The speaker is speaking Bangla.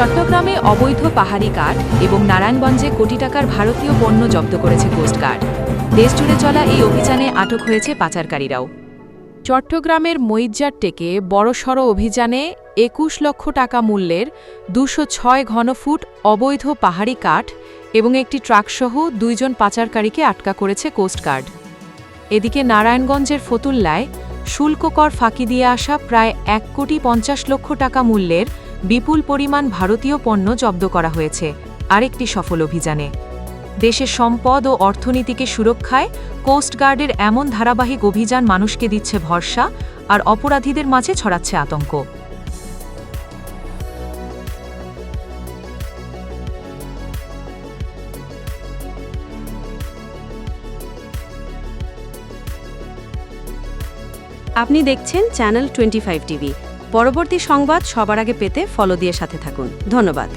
চট্টগ্রামে অবৈধ পাহাড়ি কাঠ এবং নারায়ণগঞ্জে কোটি টাকার ভারতীয় পণ্য জব্দ করেছে কোস্টগার্ড দেশজুড়ে চলা এই অভিযানে আটক হয়েছে পাচারকারীরাও। চট্টগ্রামের মইজ্জার টেকে বড়সড় অভিযানে একুশ লক্ষ টাকা মূল্যের দুশো ছয় ঘনফুট অবৈধ পাহাড়ি কাঠ এবং একটি ট্রাকসহ দুইজন পাচারকারীকে আটকা করেছে কোস্টগার্ড এদিকে নারায়ণগঞ্জের ফতুল্লায় শুল্ক কর ফাঁকি দিয়ে আসা প্রায় এক কোটি পঞ্চাশ লক্ষ টাকা মূল্যের বিপুল পরিমাণ ভারতীয় পণ্য জব্দ করা হয়েছে, আরেকটি সফল অভিযানে। দেশের সম্পদ ও অর্থনীতিকে সুরক্ষায় কোস্টগার্ডের এমন ধারাবাহিক অভিযান মানুষকে দিচ্ছে ভরসা আর অপরাধীদের মাঝে ছড়াচ্ছে আতঙ্ক। আপনি দেখছেন চ্যানেল টোয়েন্টি ফাইভ টিভি পরবর্তী সংবাদ সবার আগে পেতে ফলো দিয়ে সাথে থাকুন। ধন্যবাদ।